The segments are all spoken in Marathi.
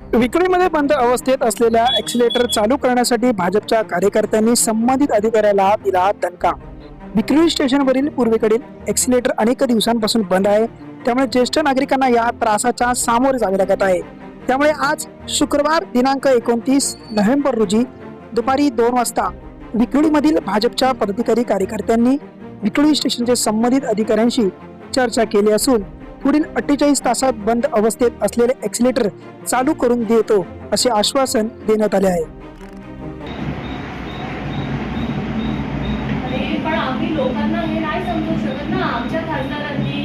विक्रीमध्ये बंद अवस्थेत असलेल्या एक्सिलेटर चालू करण्यासाठी भाजपच्या कार्यकर्त्यांनी संबंधित अधिकाऱ्याला दिला दणका. विक्री स्टेशनवरील पूर्वेकडील एक्सिलेटर अनेक दिवसांपासून बंद आहे. त्यामुळे ज्येष्ठ नागरिकांना या त्रासाच्या सामोरे जावे लागत आहे. त्यामुळे आज शुक्रवार दिनांक एकोणतीस नोव्हेंबर रोजी दुपारी दोन वाजता विक्रोळीमधील भाजपच्या पदाधिकारी कार्यकर्त्यांनी विक्रोळी स्टेशनचे संबंधित अधिकाऱ्यांशी चर्चा केली असून पुढील अठ्ठेचाळीस तासात बंद अवस्थेत असलेले एक्सिलेटर चालू करून देतो असे आश्वासन देण्यात आले आहे. पण आम्ही लोकांना हे नाही समजू शकत ना. आमच्या खासदारांनी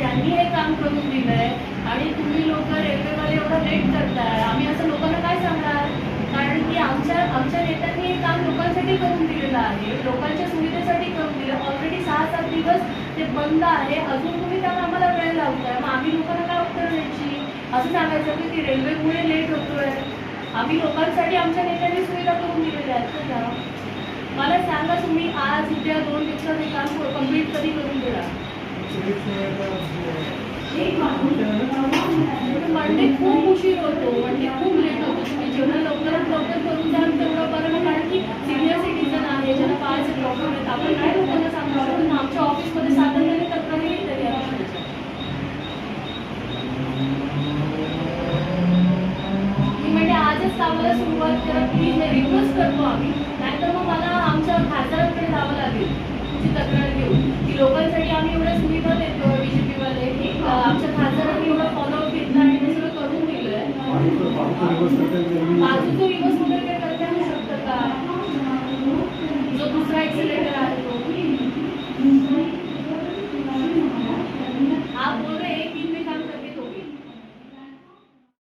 यांनी हे काम करून दिलंय. आणि तुम्ही लोक रेल्वेवाले एवढं लेट करताय. आम्ही असं लोकांना काय सांगणार? कारण की आमच्या आमच्या नेत्यांनी हे काम लोकांसाठी करून दिलेलं आहे. लोकांच्या सुविधेसाठी करून दिलं. ऑलरेडी सहा सात दिवस ते बंद आहे अजून तुम्ही त्याला आम्हाला वेळ लावताय मग आम्ही लोकांना काय उत्तर द्यायची असं सांगायचं की ती रेल्वेमुळे लेट होतोय आम्ही लोकांसाठी आमच्या नेत्यांनी सुविधा करून दिलेल्या आहेत ना मला सांगा तुम्ही आज उद्या दोन दिवसात हे काम कंप्लीट कधी करून देणार मंडे खूप उशीर होतो मंडे खूप लेट होतो तुम्ही जेवढं लवकरात लवकर करून द्याल तेवढं बरं ना कारण की सिनियर सिटीजन आहे ज्याला पायाचे प्रॉब्लेम आहेत आपण काय लोकांना सांगणार आहोत ना आमच्या ऑफिसमध्ये सातत्याने तक्रारी येत तरी मी म्हणजे आजच कामाला सुरुवात करा प्लीज रिक्वेस्ट करतो आम्ही. नाहीतर मग मला आमच्या खासदारांकडे जावं लागेल. तुमची तक्रार घेऊन. की लोकांसाठी आम्ही एवढ्या सुविधा देतो बीजेपी वाले. की अं, आमच्या खासदारांनी एवढा फॉलोअप घेतला आणि ते सगळं करून दिलंय. बाजूचं रिवर्स